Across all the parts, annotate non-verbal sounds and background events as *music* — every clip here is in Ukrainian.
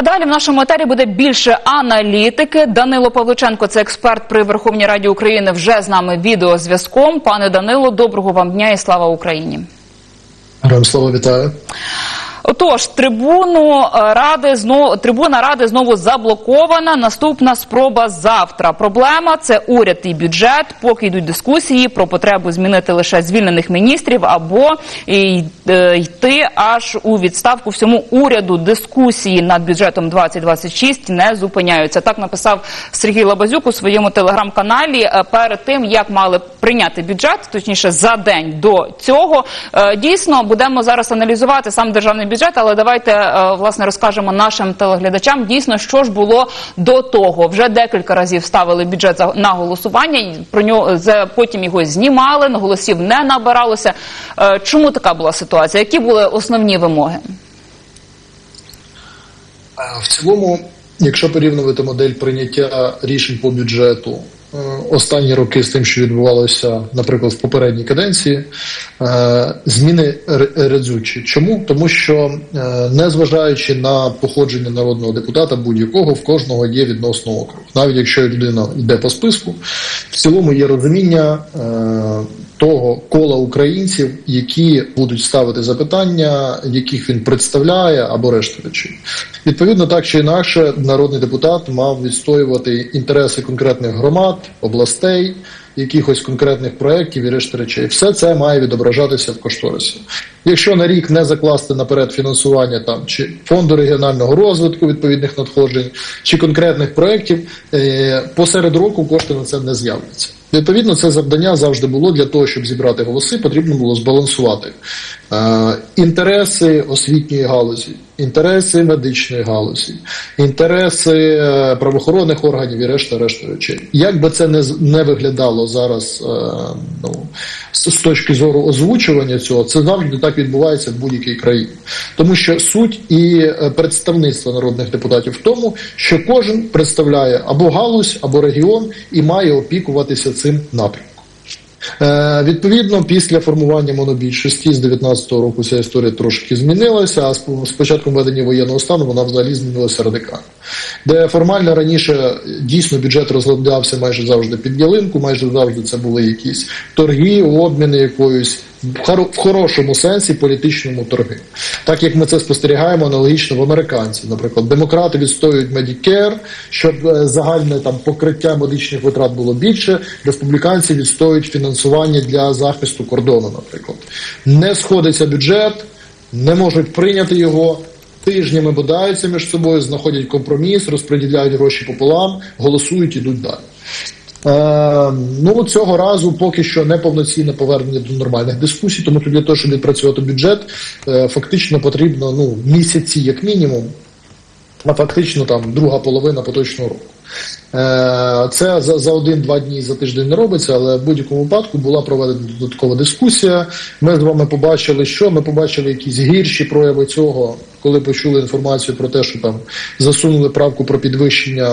А далі в нашому етері буде більше аналітики. Данило Павличенко, це експерт при Верховній Раді України, вже з нами відеозв'язком. Пане Данило, доброго вам дня і слава Україні. Героям слава вітаю. Отож, трибуну е, ради знову трибуна ради знову заблокована. Наступна спроба завтра. Проблема це уряд і бюджет. Поки йдуть дискусії про потребу змінити лише звільнених міністрів або е, йти аж у відставку всьому уряду. Дискусії над бюджетом 2026 не зупиняються. Так написав Сергій Лабазюк у своєму телеграм-каналі е, перед тим, як мали прийняти бюджет, точніше за день до цього. Дійсно, будемо зараз аналізувати сам державний бюджет, але давайте е, власне розкажемо нашим телеглядачам дійсно, що ж було до того. Вже декілька разів ставили бюджет на голосування. Про нього потім його знімали, на голосів не набиралося. Е, Чому така була ситуація? Які були основні вимоги? Е, В цілому, якщо порівнювати модель прийняття рішень по бюджету останні роки з тим, що відбувалося, наприклад, в попередній каденції, е, зміни ре- разючі. Чому? Тому що, е, незважаючи на походження народного депутата будь-якого, в кожного є відносно округ. Навіть якщо людина йде по списку, в цілому є розуміння. е, того кола українців, які будуть ставити запитання, яких він представляє, або решта речей. Відповідно, так чи інакше, народний депутат мав відстоювати інтереси конкретних громад, областей, якихось конкретних проєктів і решта речей. Все це має відображатися в кошторисі. Якщо на рік не закласти наперед фінансування там чи фонду регіонального розвитку відповідних надходжень, чи конкретних проєктів, е, посеред року кошти на це не з'являться. Відповідно, це завдання завжди було для того, щоб зібрати голоси, потрібно було збалансувати е, інтереси освітньої галузі, інтереси медичної галузі, інтереси е, правоохоронних органів і решта решта речей. Як би це не, не виглядало зараз е, ну, з, точки зору озвучування цього, це завжди так відбувається в будь-якій країні. Тому що суть і е, представництво народних депутатів в тому, що кожен представляє або галузь, або регіон і має опікуватися цим напрямком. Е, відповідно, після формування монобільшості з 19-го року ця історія трошки змінилася, а з початком введення воєнного стану вона взагалі змінилася радикально. Де формально раніше дійсно бюджет розглядався майже завжди під ялинку, майже завжди це були якісь торги, обміни якоюсь в хорошому сенсі політичному торги. Так як ми це спостерігаємо аналогічно в американців. Наприклад, демократи відстоюють Medicare, щоб е, загальне там покриття медичних витрат було більше. Республіканці відстоюють фінансування для захисту кордону, наприклад. Не сходиться бюджет, не можуть прийняти його. Тижнями бодаються між собою, знаходять компроміс, розподіляють гроші пополам, голосують, ідуть далі. Е, ну цього разу поки що не повноцінне повернення до нормальних дискусій, тому що для того, щоб відпрацювати бюджет, е, фактично потрібно ну місяці, як мінімум, а фактично там друга половина поточного року. Е, Це за, за один-два дні за тиждень не робиться, але в будь-якому випадку була проведена додаткова дискусія. Ми з вами побачили, що ми побачили якісь гірші прояви цього, коли почули інформацію про те, що там засунули правку про підвищення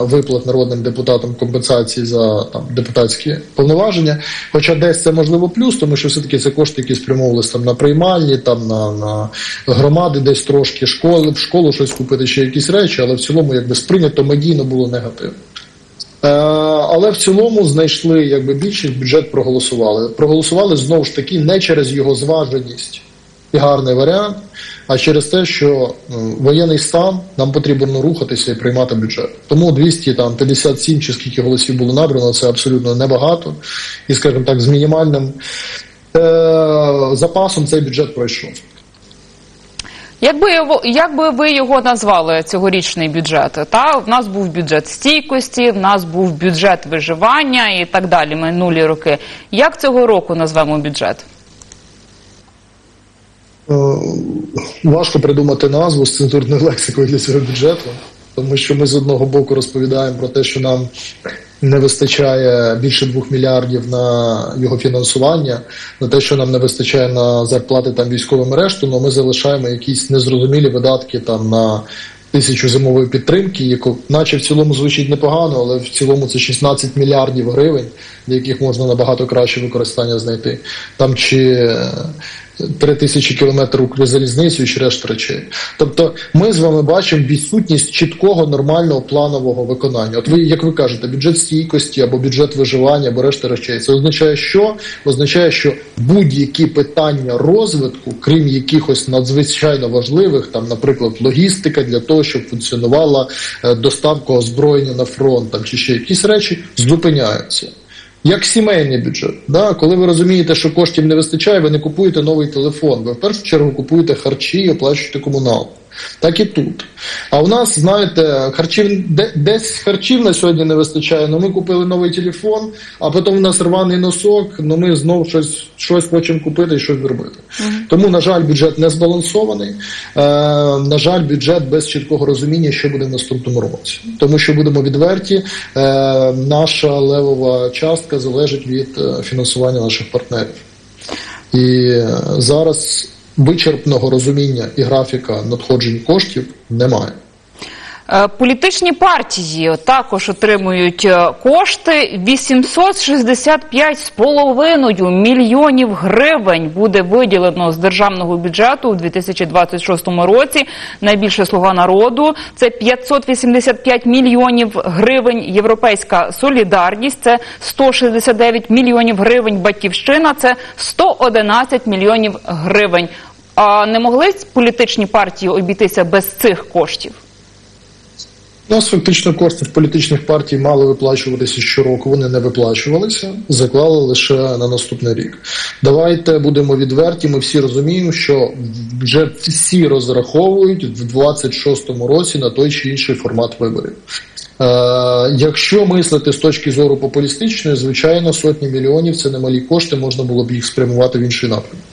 виплат народним депутатам компенсації за там депутатські повноваження. Хоча десь це можливо плюс, тому що все-таки це кошти, які спрямовувалися там на приймальні, там на, на громади, десь трошки школи, в школу щось купити, ще якісь речі, але в цілому якби сприйнято медійно було негативно. Е, але в цілому знайшли якби більшість бюджет проголосували. Проголосували знову ж таки не через його зваженість і гарний варіант, а через те, що воєнний стан нам потрібно рухатися і приймати бюджет. Тому 257 чи скільки голосів було набрано, це абсолютно небагато. І, скажімо так, з мінімальним е, запасом цей бюджет пройшов. Як би його, як би ви його назвали цьогорічний бюджет? Та в нас був бюджет стійкості, в нас був бюджет виживання і так далі. Минулі роки. Як цього року назвемо бюджет? Е, Важко придумати назву з цензурною лексикою для цього бюджету, тому що ми з одного боку розповідаємо про те, що нам не вистачає більше двох мільярдів на його фінансування, на те, що нам не вистачає на зарплати там військовим решту, але ми залишаємо якісь незрозумілі видатки там на тисячу зимової підтримки, яку, наче в цілому звучить непогано, але в цілому це 16 мільярдів гривень, для яких можна набагато краще використання знайти. Там чи е, три тисячі кілометрів Укрзалізницю і решта речей. Тобто, ми з вами бачимо відсутність чіткого нормального планового виконання. От ви, як ви кажете, бюджет стійкості або бюджет виживання, або решта речей. Це означає, що означає, що будь-які питання розвитку, крім якихось надзвичайно важливих, там, наприклад, логістика для того, щоб функціонувала е, доставка озброєння на фронт, там чи ще якісь речі, зупиняються. Як сімейний бюджет, да? коли ви розумієте, що коштів не вистачає, ви не купуєте новий телефон, ви в першу чергу купуєте харчі і оплачуєте комуналку. Так і тут. А у нас, знаєте, харчів десь харчів на сьогодні не вистачає. Ну ми купили новий телефон, а потім у нас рваний носок. Ну ми знову щось щось хочемо купити і щось зробити. Тому, на жаль, бюджет не збалансований. Е, на жаль, бюджет без чіткого розуміння, що буде в наступному році. Тому що будемо відверті, е, наша левова частка залежить від е, фінансування наших партнерів. І е, зараз вичерпного розуміння і графіка надходжень коштів немає. Е, Політичні партії також отримують е, кошти. 865,5 мільйонів гривень буде виділено з державного бюджету у 2026 році. Найбільше слуга народу це 585 мільйонів гривень. Європейська солідарність це 169 мільйонів гривень. Батьківщина це 111 мільйонів гривень. А не могли політичні партії обійтися без цих коштів? У нас фактично кошти в політичних партій мали виплачуватися щороку. Вони не виплачувалися, заклали лише на наступний рік. Давайте будемо відверті. Ми всі розуміємо, що вже всі розраховують в 26-му році на той чи інший формат виборів. Е, якщо мислити з точки зору популістичної, звичайно, сотні мільйонів це немалі кошти, можна було б їх спрямувати в інший напрямок.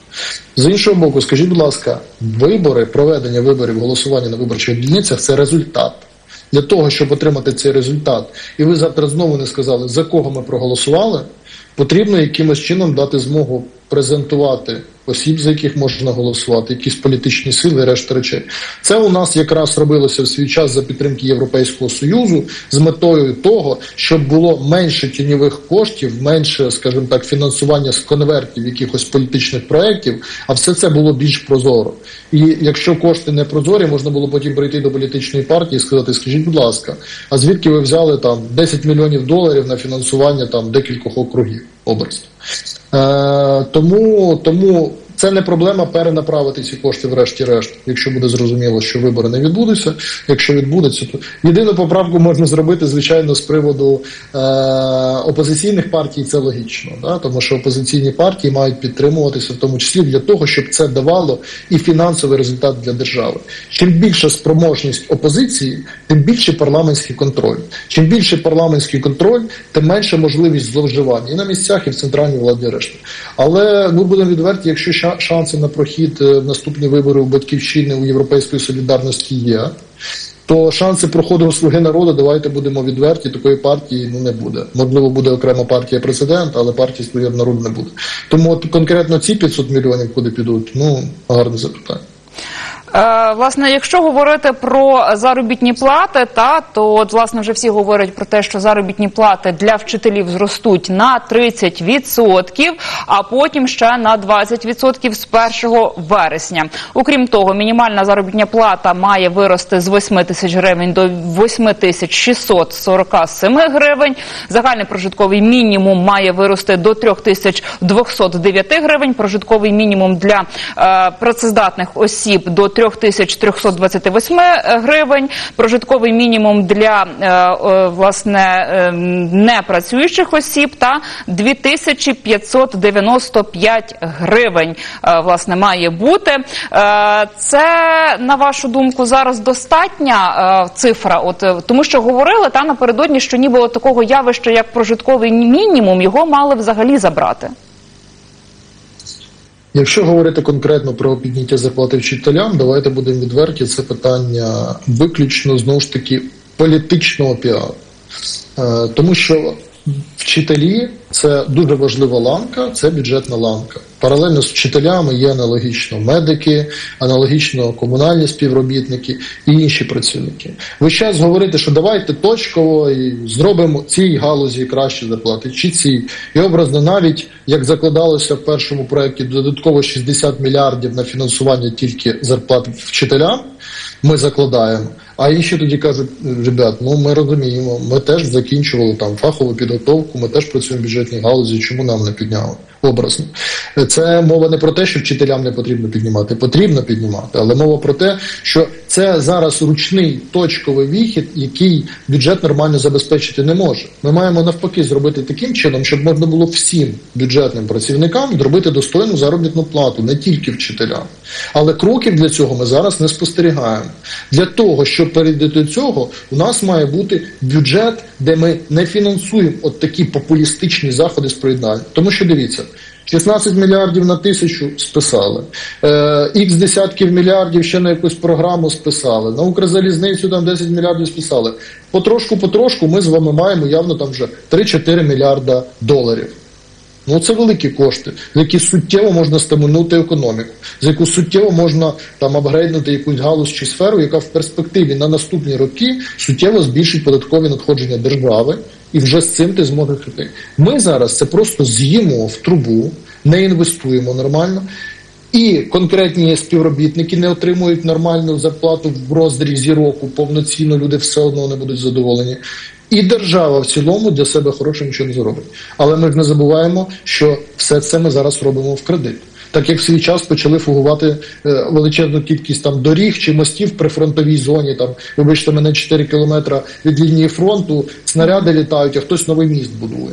З іншого боку, скажіть, будь ласка, вибори, проведення виборів, голосування на виборчих дільницях це результат. Для того, щоб отримати цей результат, і ви завтра знову не сказали, за кого ми проголосували, потрібно якимось чином дати змогу презентувати осіб, за яких можна голосувати, якісь політичні сили, решта речей. Це у нас якраз робилося в свій час за підтримки Європейського союзу з метою того, щоб було менше тіньових коштів, менше, скажімо так, фінансування з конвертів якихось політичних проєктів, а все це було більш прозоро. І якщо кошти не прозорі, можна було потім прийти до політичної партії і сказати: скажіть, будь ласка, а звідки ви взяли там 10 мільйонів доларів на фінансування там декількох округів образно? Е, тому, тому це не проблема перенаправити ці кошти врешті-решт, якщо буде зрозуміло, що вибори не відбудуться. Якщо відбудеться, то єдину поправку можна зробити, звичайно, з приводу е, опозиційних партій. Це логічно, да? тому що опозиційні партії мають підтримуватися, в тому числі для того, щоб це давало і фінансовий результат для держави. Чим більша спроможність опозиції, тим більше парламентський контроль. Чим більше парламентський контроль, тим менше можливість зловживання і на місцях, і в центральній владі решти. Але ми будемо відверті, якщо ша- шанси на прохід е, в наступні вибори у батьківщини у Європейської солідарності є. То шанси проходу слуги народу, давайте будемо відверті. Такої партії ну не буде. Можливо, буде окрема партія президента, але партії слуги народу не буде. Тому от конкретно ці 500 мільйонів куди підуть, ну гарне запитання. Е, Власне, якщо говорити про заробітні плати, та то от власне вже всі говорять про те, що заробітні плати для вчителів зростуть на 30%, а потім ще на 20% з 1 вересня. Окрім того, мінімальна заробітня плата має вирости з 8 тисяч гривень до 8 тисяч 647 гривень. Загальний прожитковий мінімум має вирости до 3 тисяч 209 гривень. Прожитковий мінімум для е, працездатних осіб до 3328 гривень. Прожитковий мінімум для е, е, власне е, непрацюючих осіб та 2595 гривень е, власне має бути. Е, Це на вашу думку зараз достатня е, цифра? От е, тому, що говорили та напередодні, що ніби от такого явища, як прожитковий мінімум, його мали взагалі забрати. Якщо говорити конкретно про підняття зарплати вчителям, давайте будемо відверті. Це питання виключно знову ж таки політичного піару. Е, Тому що вчителі це дуже важлива ланка, це бюджетна ланка. Паралельно з вчителями є аналогічно медики, аналогічно комунальні співробітники і інші працівники. Ви час говорите, що давайте точково і зробимо цій галузі краще зарплати, чи цій. І образно навіть як закладалося в першому проєкті додатково 60 мільярдів на фінансування тільки зарплат вчителям. Ми закладаємо. А інші тоді кажуть, ребят, ну ми розуміємо, ми теж закінчували там фахову підготовку, ми теж працюємо в бюджетній галузі, чому нам не підняли? Образно. Це мова не про те, що вчителям не потрібно піднімати, потрібно піднімати, але мова про те, що це зараз ручний точковий вихід, який бюджет нормально забезпечити не може. Ми маємо навпаки зробити таким чином, щоб можна було всім бюджетним працівникам зробити достойну заробітну плату, не тільки вчителям. Але кроків для цього ми зараз не спостерігаємо. Для того, щоб перейти до цього, у нас має бути бюджет, де ми не фінансуємо от такі популістичні заходи з приєднання. Тому що дивіться. 16 мільярдів на тисячу списали, ікс десятків мільярдів ще на якусь програму списали, на Укрзалізницю там 10 мільярдів списали. Потрошку, потрошку ми з вами маємо явно там вже 3-4 мільярда доларів. Ну це великі кошти, за які суттєво можна стимульнути економіку, за яку суттєво можна там апгрейднути якусь галузь чи сферу, яка в перспективі на наступні роки суттєво збільшить податкові надходження держави, і вже з цим ти зможеш жити. Ми зараз це просто з'їмо в трубу, не інвестуємо нормально. І конкретні співробітники не отримують нормальну зарплату в розрізі року, повноцінно люди все одно не будуть задоволені. І держава в цілому для себе хороше нічого не зробить. Але ми ж не забуваємо, що все це ми зараз робимо в кредит. Так як в свій час почали фугувати е, величезну кількість там доріг чи мостів при фронтовій зоні, там вибачте мене 4 кілометри від лінії фронту, снаряди літають, а хтось новий міст будує.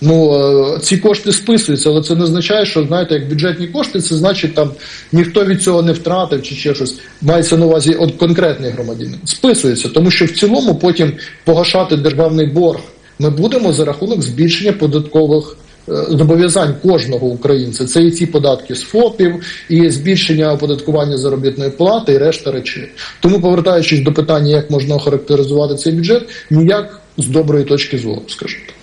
Ну, е, ці кошти списуються, але це не означає, що знаєте, як бюджетні кошти, це значить там ніхто від цього не втратив чи ще щось. Мається на увазі от конкретний громадянин. Списується, тому що в цілому потім погашати державний борг ми будемо за рахунок збільшення податкових. е, Зобов'язань кожного українця це і ці податки з ФОПів, і збільшення оподаткування заробітної плати, і решта речей. Тому, повертаючись до питання, як можна охарактеризувати цей бюджет, ніяк з доброї точки зору, скажімо так.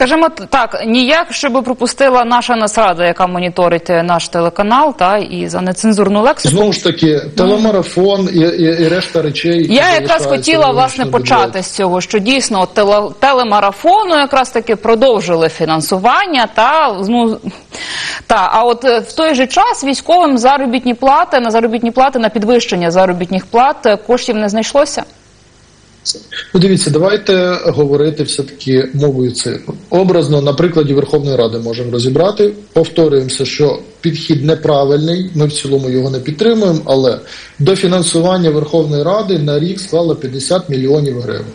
Скажімо так, ніяк, щоб пропустила наша Нацрада, яка моніторить наш телеканал, та і за нецензурну лексику. Знову ж таки, телемарафон і, і, і решта речей. Я якраз хотіла власне почати з цього, що дійсно теле, телемарафону якраз таки продовжили фінансування. Та ну та а от е, в той же час військовим заробітні плати на заробітні плати на підвищення заробітних плат е, коштів не знайшлося. Ну, дивіться, давайте говорити все-таки мовою цифр. Образно, на прикладі Верховної Ради можемо розібрати. Повторюємося, що підхід неправильний, ми в цілому його не підтримуємо, але до фінансування Верховної Ради на рік склало 50 мільйонів гривень.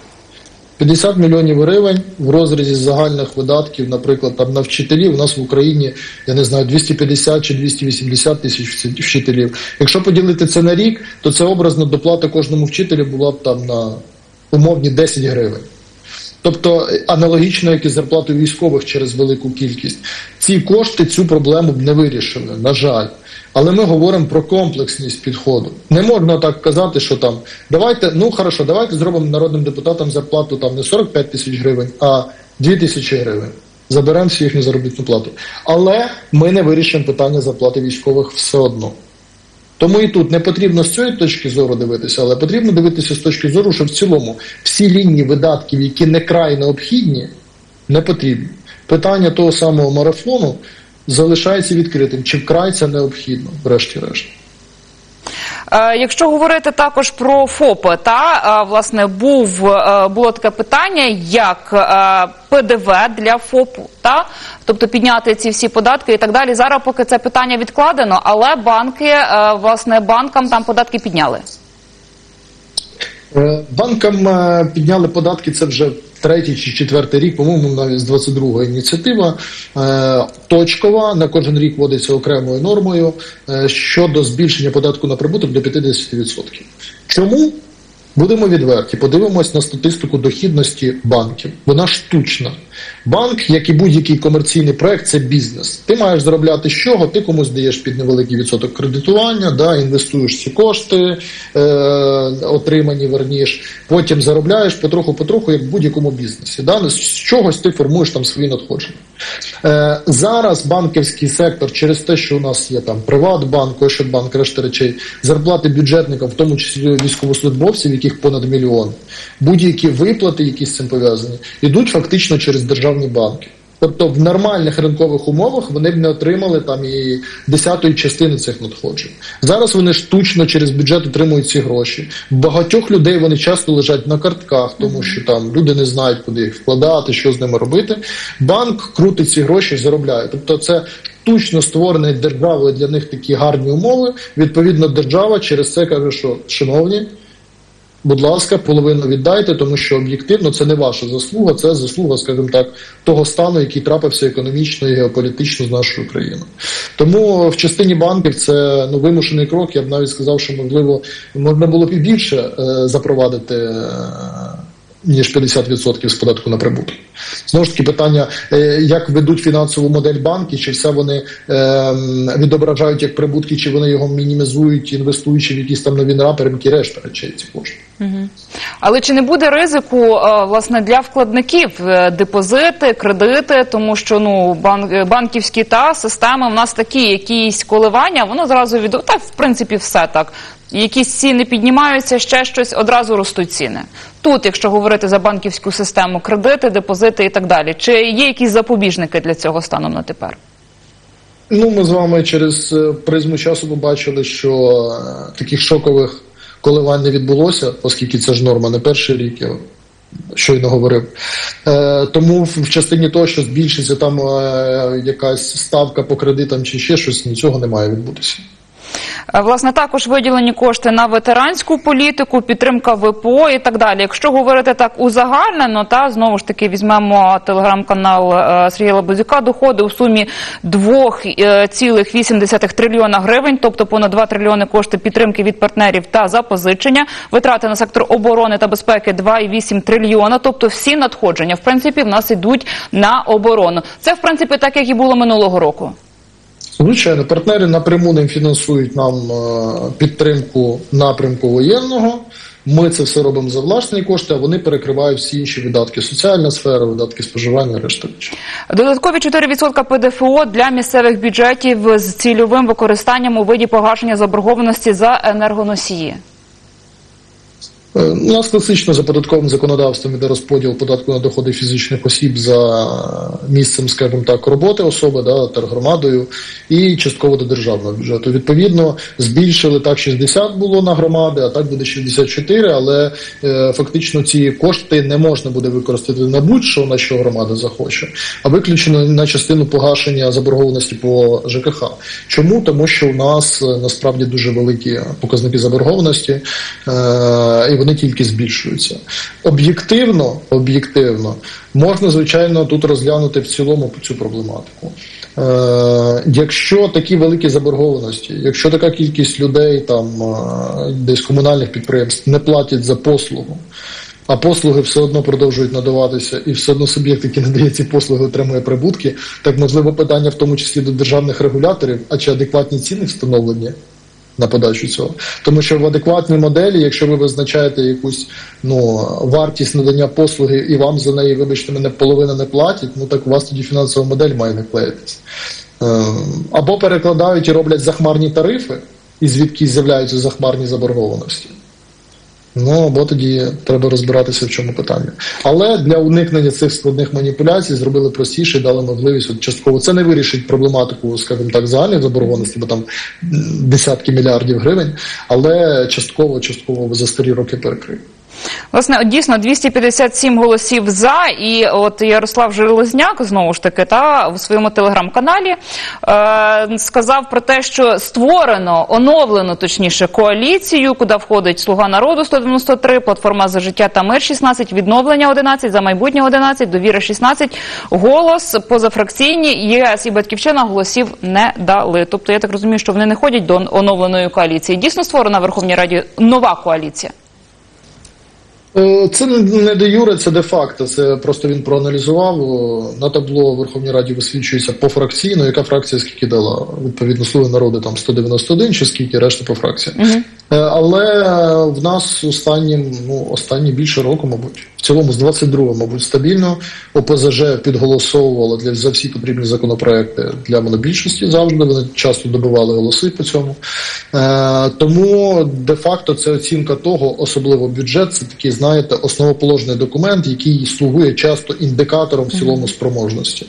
50 мільйонів гривень в розрізі загальних видатків, наприклад, там на вчителів. У нас в Україні, я не знаю, 250 чи 280 тисяч вчителів. Якщо поділити це на рік, то це образно доплата кожному вчителю була б там на умовні 10 гривень. Тобто е, аналогічно, як і з зарплатою військових через велику кількість. Ці кошти цю проблему б не вирішили, на жаль. Але ми говоримо про комплексність підходу. Не можна так казати, що там давайте, ну хорошо, давайте зробимо народним депутатам зарплату там не 45 тисяч гривень, а 2 тисячі гривень. Заберемо всю їхню заробітну плату. Але ми не вирішимо питання зарплати військових все одно. Тому і тут не потрібно з цієї точки зору дивитися, але потрібно дивитися з точки зору, що в цілому всі лінії видатків, які не край необхідні, не потрібні. Питання того самого марафону залишається відкритим, чи вкрай це необхідно, врешті-решт. Е, Якщо говорити також про ФОПи, та е, власне був е, було таке питання, як ПДВ для ФОПу, та тобто підняти ці всі податки і так далі. Зараз поки це питання відкладено, але банки власне банкам там податки підняли. Е, Банкам е, підняли податки, це вже третій чи четвертий рік, по-моєму, навіть з 22-го ініціатива. Е, Точкова на кожен рік вводиться окремою нормою щодо збільшення податку на прибуток до 50%. Чому? Будемо відверті, подивимось на статистику дохідності банків. Вона штучна. Банк, як і будь-який комерційний проект, це бізнес. Ти маєш заробляти з чого, ти комусь даєш під невеликий відсоток кредитування, да, інвестуєш ці кошти, е, отримані верніш, потім заробляєш потроху-потроху, як в будь-якому бізнесі. Да? З чогось ти формуєш там свої надходження. Е, зараз банківський сектор через те, що у нас є там Приватбанк, Ощадбанк, решта речей, зарплати бюджетникам, в тому числі військовослужбовців, яких понад мільйон, будь-які виплати, які з цим пов'язані, йдуть фактично через державні банки. Тобто в нормальних ринкових умовах вони б не отримали там і десятої частини цих надходжень. Зараз вони штучно через бюджет отримують ці гроші. Багатьох людей вони часто лежать на картках, тому що там люди не знають, куди їх вкладати, що з ними робити. Банк крутить ці гроші, заробляє. Тобто, це штучно створений державою для них такі гарні умови. Відповідно, держава через це каже, що шановні. Будь ласка, половину віддайте, тому що об'єктивно це не ваша заслуга, це заслуга, скажімо так, того стану, який трапився економічно і геополітично з нашою країною. Тому в частині банків це ну вимушений крок. Я б навіть сказав, що можливо можна було б і більше е, запровадити. Е, ніж 50% з податку на прибуток. Знову ж таки, питання, е, як ведуть фінансову модель банки, чи все вони е, відображають як прибутки, чи вони його мінімізують, інвестуючи в якісь там нові напрямки, решта речей ці кошти. Але чи не буде ризику е, власне для вкладників е, депозити, кредити, тому що ну банк, банківські та системи в нас такі, якісь коливання, воно зразу від так, в принципі, все так. Якісь ціни піднімаються, ще щось одразу ростуть ціни. Тут, якщо говорити за банківську систему, кредити, депозити і так далі, чи є якісь запобіжники для цього станом на тепер? Ну, ми з вами через е, призму часу побачили, що е, таких шокових коливань не відбулося, оскільки це ж норма не перший рік. Я щойно говорив. Е, тому в, частині того, що збільшиться там е, якась ставка по кредитам чи ще щось, нічого не має відбутися. Е, Власне, також виділені кошти на ветеранську політику, підтримка ВПО і так далі. Якщо говорити так узагальнено, та знову ж таки візьмемо телеграм-канал е, Сергія Лабузюка, доходи у сумі 2,8 трильйона гривень, тобто понад 2 трильйони кошти підтримки від партнерів та запозичення. Витрати на сектор оборони та безпеки 2,8 трильйона, тобто всі надходження, в принципі, в нас йдуть на оборону. Це, в принципі, так, як і було минулого року. Звичайно, партнери напряму не фінансують нам е, підтримку напрямку воєнного. Ми це все робимо за власні кошти, а вони перекривають всі інші видатки: соціальна сфера, видатки споживання, решта речі. Додаткові 4% ПДФО для місцевих бюджетів з цільовим використанням у виді погашення заборгованості за енергоносії. Е, У нас класично за податковим законодавством іде розподіл податку на доходи фізичних осіб за місцем, скажімо так, роботи особи, да, тергромадою, і частково до державного бюджету. Відповідно, збільшили так 60 було на громади, а так буде 64, але е, фактично ці кошти не можна буде використати на будь-що, на що громада захоче, а виключено на частину погашення заборгованості по ЖКХ. Чому? Тому що у нас е, насправді дуже великі показники заборгованості. Е, і вони тільки збільшуються. Об'єктивно, об'єктивно, можна, звичайно, тут розглянути в цілому цю проблематику. Е, якщо такі великі заборгованості, якщо така кількість людей там е, десь комунальних підприємств не платять за послугу, а послуги все одно продовжують надаватися, і все одно суб'єкт, який надає ці послуги, отримує прибутки, так можливо питання в тому числі до державних регуляторів, а чи адекватні ціни встановлені? На подачу цього. Тому що в адекватній моделі, якщо ви визначаєте якусь ну, вартість надання послуги і вам за неї, вибачте, мене половина не платять, ну так у вас тоді фінансова модель має не клеїтися. Е, Або перекладають і роблять захмарні тарифи, і звідки з'являються захмарні заборгованості. Ну або тоді треба розбиратися в чому питання. Але для уникнення цих складних маніпуляцій зробили простіше і дали можливість от частково. Це не вирішить проблематику, скажімо так, загальних заборгованості, бо там десятки мільярдів гривень, але частково, частково за старі роки перекриє. Власне, дійсно 257 голосів за, і от Ярослав Железняк знову ж таки та у своєму телеграм-каналі е, сказав про те, що створено оновлено точніше коаліцію, куди входить Слуга народу 193, платформа за життя та мир 16, відновлення 11, за майбутнє 11, довіра 16, голос позафракційні ЄС і батьківщина голосів не дали. Тобто я так розумію, що вони не ходять до оновленої коаліції. Дійсно створена в Верховній Раді нова коаліція. Е, Це не- де юре, це де факто. Це просто він проаналізував. На табло Верховній Раді висвічується пофракційно, яка фракція скільки дала. Відповідно, слуги народу там 191 чи скільки, решта по фракціям. Е, Але в нас останнім, ну, останні більше року, мабуть, в цілому з 22-го, мабуть, стабільно ОПЗЖ підголосовувало для за всі потрібні законопроекти для монобільшості завжди. Вони часто добивали голоси по цьому. Е, тому де-факто це оцінка того, особливо бюджет, це такий, знаєте, основоположний документ, який слугує часто індикатором в цілому спроможності.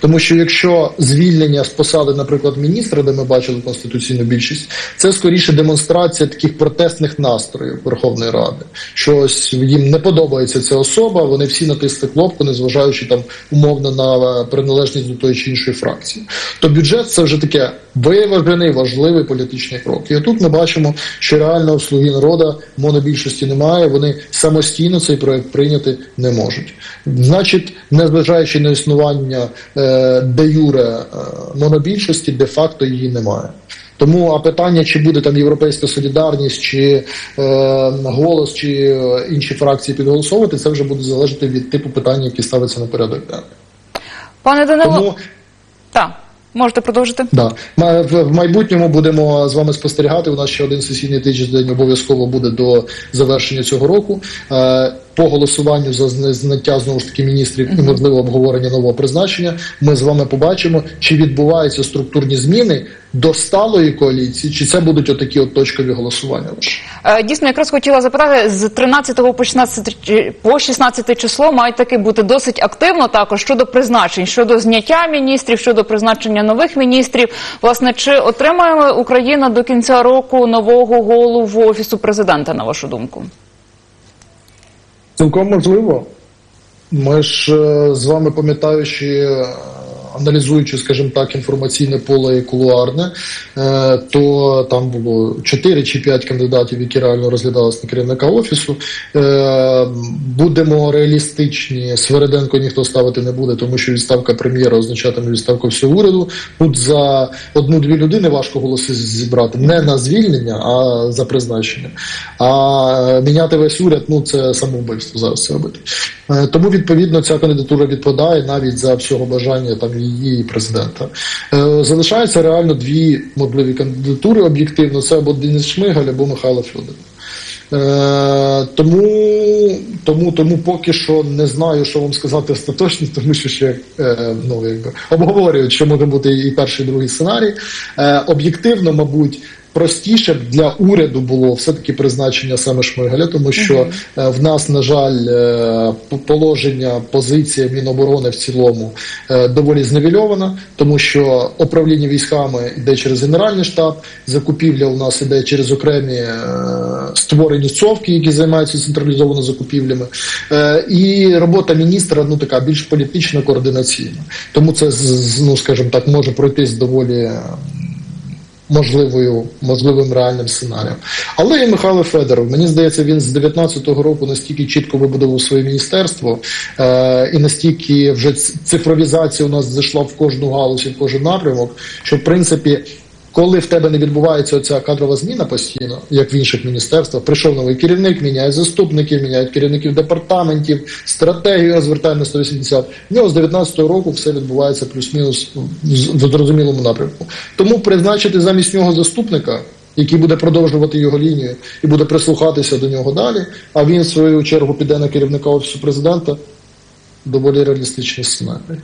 Тому що якщо звільнення з посади, наприклад, міністра, де ми бачили конституційну більшість, це скоріше демонстрація таких протестних настроїв Верховної Ради. Що ось їм не подобається ця особа, вони всі натисли кнопку, незважаючи там умовно на приналежність до тої чи іншої фракції. То бюджет це вже таке виважений, важливий політичний крок. І отут ми бачимо, що реально слуги народу монобільшості немає. Вони самостійно цей проект прийняти не можуть. Значить, незважаючи на існування е, де юре е, монобільшості, де факто її немає. Тому а питання, чи буде там європейська солідарність, чи е, голос, чи е, інші фракції підголосовувати, це вже буде залежати від типу питання, які ставляться на порядок. Пане Данило, Тому так, можете продовжити. Да. В в майбутньому будемо з вами спостерігати. У нас ще один сесійний тиждень обов'язково буде до завершення цього року. По голосуванню за зняття знову ж таки міністрів і можливо обговорення нового призначення. Ми з вами побачимо, чи відбуваються структурні зміни до сталої коаліції, чи це будуть отакі от точкові голосування. лише. Е, Дійсно, якраз хотіла запитати, з 13 по 16, по 16 число мають таки бути досить активно також щодо призначень, щодо зняття міністрів, щодо призначення нових міністрів. Власне, чи отримає Україна до кінця року нового голову офісу президента, на вашу думку? Цілком можливо. Ми ж е, з вами пам'ятаючи, аналізуючи, скажімо так, інформаційне поле і кулуарне, е, то там було 4 чи 5 кандидатів, які реально розглядалися на керівника офісу. Е, Будемо реалістичні. Свереденко ніхто ставити не буде, тому що відставка прем'єра означатиме відставку всього уряду. Тут за одну-дві людини важко голоси зібрати не на звільнення, а за призначення. А міняти весь уряд ну це самовбивство зараз це робити. Е, Тому відповідно ця кандидатура відпадає навіть за всього бажання там її і президента. Залишаються реально дві можливі кандидатури об'єктивно. Це або Денис Шмигаль, або Михайло Федоров. Е, тому, тому, тому поки що не знаю, що вам сказати остаточно, *laughs* тому що ще е, ну, якби, обговорюють, що може бути і перший, і другий сценарій. Е, об'єктивно, мабуть. Простіше б для уряду було все-таки призначення саме Шмигаля, тому що е, в нас, на жаль, е, положення, позиція Міноборони в цілому е, доволі зневільована, тому що управління військами йде через Генеральний штаб, закупівля у нас іде через окремі створені цовки, які займаються централізовано закупівлями. І робота міністра ну така більш політично координаційна. Тому це ну, скажімо так, може пройтись доволі. Можливою, можливим реальним сценарієм. Але і Михайло Федоров, мені здається, він з 19-го року настільки чітко вибудував своє міністерство, е, і настільки вже цифровізація у нас зайшла в кожну галузь і в кожен напрямок, що в принципі. Коли в тебе не відбувається оця кадрова зміна постійно, як в інших міністерствах, прийшов новий керівник, міняє заступників, міняють керівників департаментів, стратегію розвертає на 180. В нього з 19-го року все відбувається плюс-мінус в зрозумілому напрямку. Тому призначити замість нього заступника, який буде продовжувати його лінію і буде прислухатися до нього далі. А він в свою чергу піде на керівника офісу президента. Доволі реалістичний сценарій.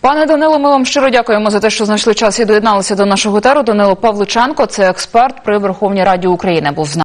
Пане Данило, ми вам щиро дякуємо за те, що знайшли час і доєдналися до нашого теру. Данило Павличенко, це експерт при Верховній Раді України. Був з.